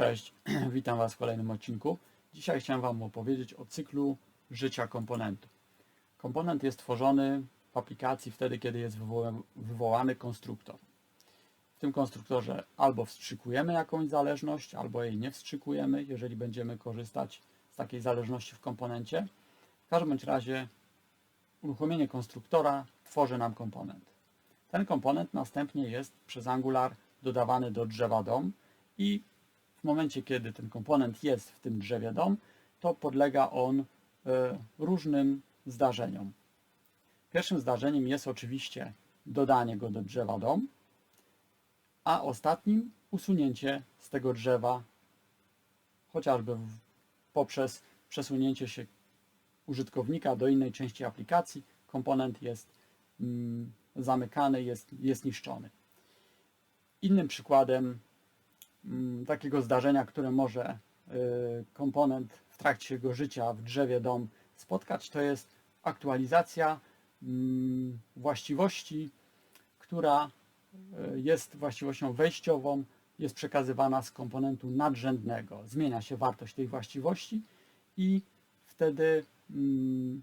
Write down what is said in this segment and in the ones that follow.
Cześć, witam Was w kolejnym odcinku. Dzisiaj chciałem Wam opowiedzieć o cyklu życia komponentu. Komponent jest tworzony w aplikacji wtedy, kiedy jest wywoła- wywołany konstruktor. W tym konstruktorze albo wstrzykujemy jakąś zależność, albo jej nie wstrzykujemy, jeżeli będziemy korzystać z takiej zależności w komponencie. W każdym bądź razie uruchomienie konstruktora tworzy nam komponent. Ten komponent następnie jest przez Angular dodawany do drzewa DOM i w momencie, kiedy ten komponent jest w tym drzewie DOM, to podlega on e, różnym zdarzeniom. Pierwszym zdarzeniem jest oczywiście dodanie go do drzewa DOM, a ostatnim usunięcie z tego drzewa, chociażby poprzez przesunięcie się użytkownika do innej części aplikacji, komponent jest mm, zamykany, jest, jest niszczony. Innym przykładem takiego zdarzenia, które może y, komponent w trakcie jego życia w drzewie DOM spotkać, to jest aktualizacja mm, właściwości, która y, jest właściwością wejściową, jest przekazywana z komponentu nadrzędnego. Zmienia się wartość tej właściwości i wtedy mm,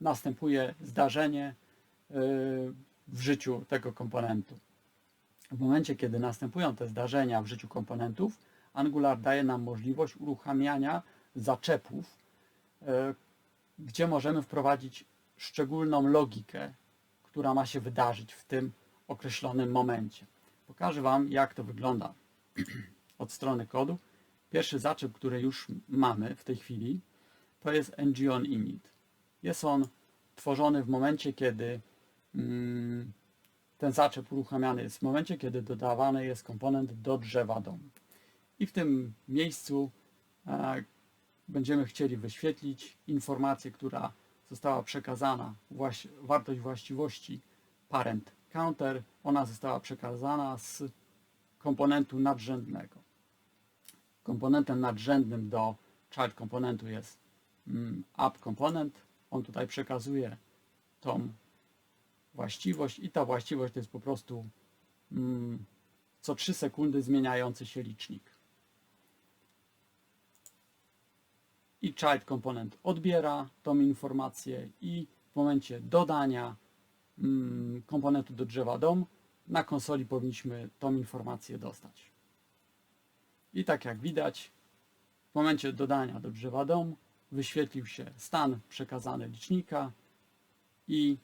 następuje zdarzenie y, w życiu tego komponentu. W momencie, kiedy następują te zdarzenia w życiu komponentów, Angular daje nam możliwość uruchamiania zaczepów, e, gdzie możemy wprowadzić szczególną logikę, która ma się wydarzyć w tym określonym momencie. Pokażę Wam, jak to wygląda od strony kodu. Pierwszy zaczep, który już mamy w tej chwili, to jest ngOn init. Jest on tworzony w momencie, kiedy mm, ten zaczep uruchamiany jest w momencie, kiedy dodawany jest komponent do drzewa DOM. I w tym miejscu e, będziemy chcieli wyświetlić informację, która została przekazana, wartość właściwości parent counter, ona została przekazana z komponentu nadrzędnego. Komponentem nadrzędnym do child komponentu jest mm, app komponent. On tutaj przekazuje tą właściwość i ta właściwość to jest po prostu mm, co 3 sekundy zmieniający się licznik. I child komponent odbiera tą informację i w momencie dodania mm, komponentu do drzewa DOM na konsoli powinniśmy tą informację dostać. I tak jak widać, w momencie dodania do drzewa DOM wyświetlił się stan przekazany licznika i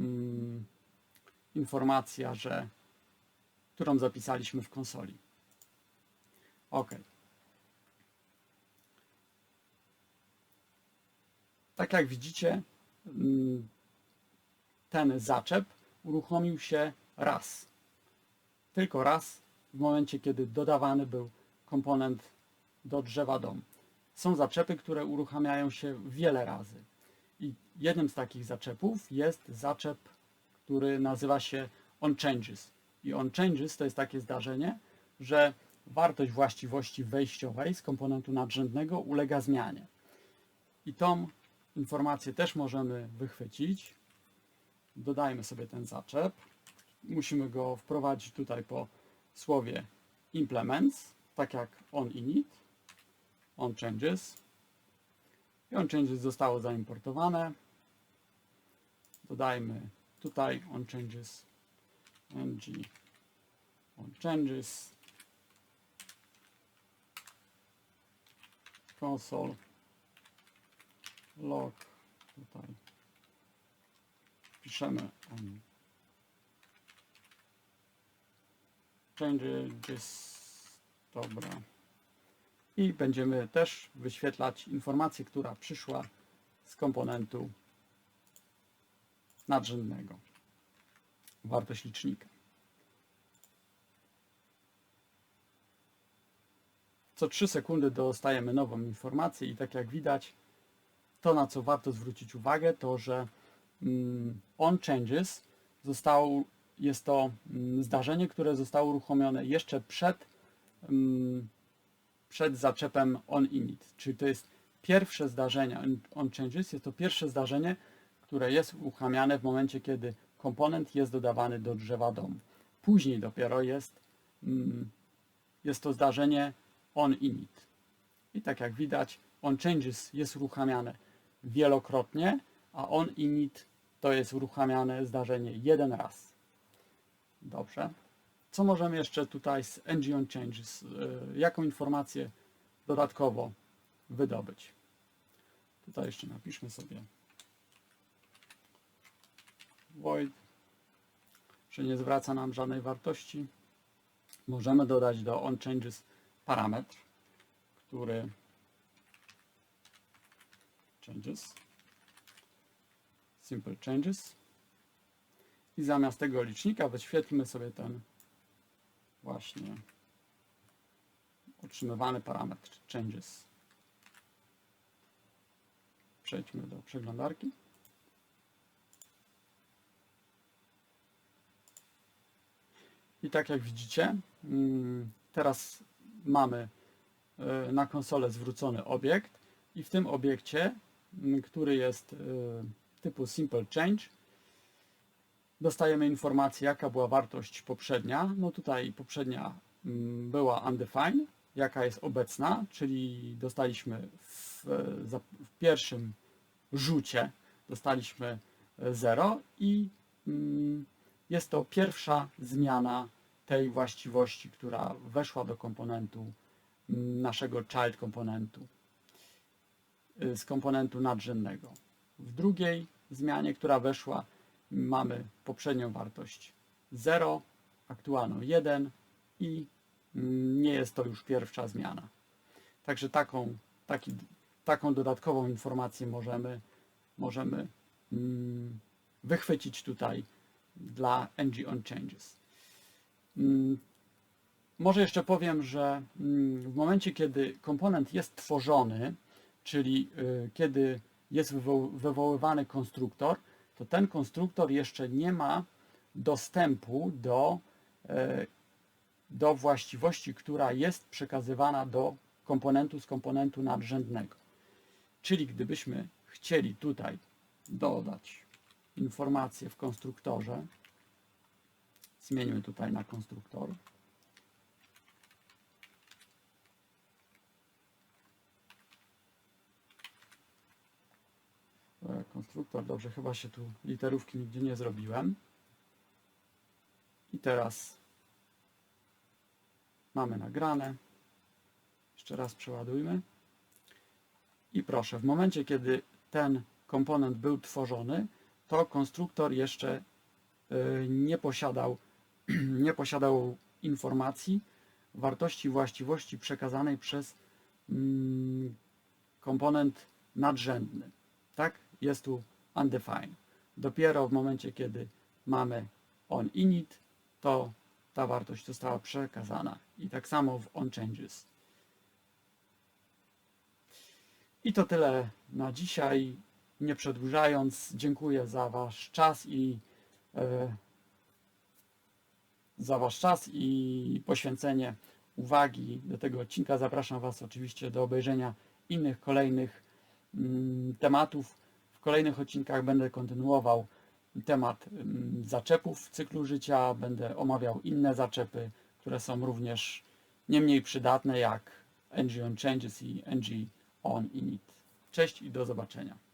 mm, informacja, że, którą zapisaliśmy w konsoli. OK. Tak jak widzicie, mm, ten zaczep uruchomił się raz. Tylko raz w momencie, kiedy dodawany był komponent do drzewa DOM. Są zaczepy, które uruchamiają się wiele razy. I jednym z takich zaczepów jest zaczep, który nazywa się onChanges. I onChanges to jest takie zdarzenie, że wartość właściwości wejściowej z komponentu nadrzędnego ulega zmianie. I tą informację też możemy wychwycić. Dodajmy sobie ten zaczep. Musimy go wprowadzić tutaj po słowie implements, tak jak onInit, onChanges. I onChanges zostało zaimportowane. Dodajmy tutaj onChanges ng onChanges console. Log. Tutaj. Piszemy on. Changes. Dobra i będziemy też wyświetlać informację, która przyszła z komponentu nadrzędnego. Wartość licznika. Co 3 sekundy dostajemy nową informację i tak jak widać, to na co warto zwrócić uwagę, to że mm, on changes zostało, jest to mm, zdarzenie, które zostało uruchomione jeszcze przed mm, przed zaczepem onInit, czyli to jest pierwsze zdarzenie on- onChanges, jest to pierwsze zdarzenie, które jest uruchamiane w momencie, kiedy komponent jest dodawany do drzewa DOM. Później dopiero jest, mm, jest to zdarzenie on init. I tak jak widać, on changes jest uruchamiane wielokrotnie, a on init to jest uruchamiane zdarzenie jeden raz. Dobrze. Co możemy jeszcze tutaj z ng on changes, y, jaką informację dodatkowo wydobyć? Tutaj jeszcze napiszmy sobie void, że nie zwraca nam żadnej wartości. Możemy dodać do onChanges parametr, który changes, simple changes i zamiast tego licznika wyświetlmy sobie ten właśnie otrzymywany parametr changes. Przejdźmy do przeglądarki. I tak jak widzicie, mm, teraz mamy e, na konsolę zwrócony obiekt i w tym obiekcie, mm, który jest e, typu simple change, dostajemy informację, jaka była wartość poprzednia. No tutaj poprzednia mm, była undefined, jaka jest obecna, czyli dostaliśmy w, w pierwszym rzucie dostaliśmy 0 i jest to pierwsza zmiana tej właściwości, która weszła do komponentu naszego child komponentu y, z komponentu nadrzędnego. W drugiej zmianie, która weszła, mamy poprzednią wartość 0, aktualną 1 i nie jest to już pierwsza zmiana. Także taką, taki, taką dodatkową informację możemy, możemy mm, wychwycić tutaj dla ng on changes. Mm, może jeszcze powiem, że mm, w momencie, kiedy komponent jest tworzony, czyli y, kiedy jest wywoływany konstruktor, to ten konstruktor jeszcze nie ma dostępu do, e, do właściwości, która jest przekazywana do komponentu z komponentu nadrzędnego. Czyli gdybyśmy chcieli tutaj dodać informację w konstruktorze. Zmieńmy tutaj na konstruktor. Konstruktor, dobrze, chyba się tu literówki nigdzie nie zrobiłem. I teraz mamy nagrane. Jeszcze raz przeładujmy. I proszę, w momencie, kiedy ten komponent był tworzony, to konstruktor jeszcze y, nie posiadał, nie posiadał informacji wartości właściwości przekazanej przez mm, komponent nadrzędny. Tak? Jest tu undefined. Dopiero w momencie, kiedy mamy on init, to ta wartość została przekazana. I tak samo w onChanges. I to tyle na dzisiaj nie przedłużając, dziękuję za Wasz czas i e, za Wasz czas i poświęcenie uwagi do tego odcinka. Zapraszam Was oczywiście do obejrzenia innych kolejnych mm, tematów. W kolejnych odcinkach będę kontynuował temat mm, zaczepów w cyklu życia, będę omawiał inne zaczepy, które są również nie mniej przydatne jak ng on changes i ng on init. Cześć i do zobaczenia.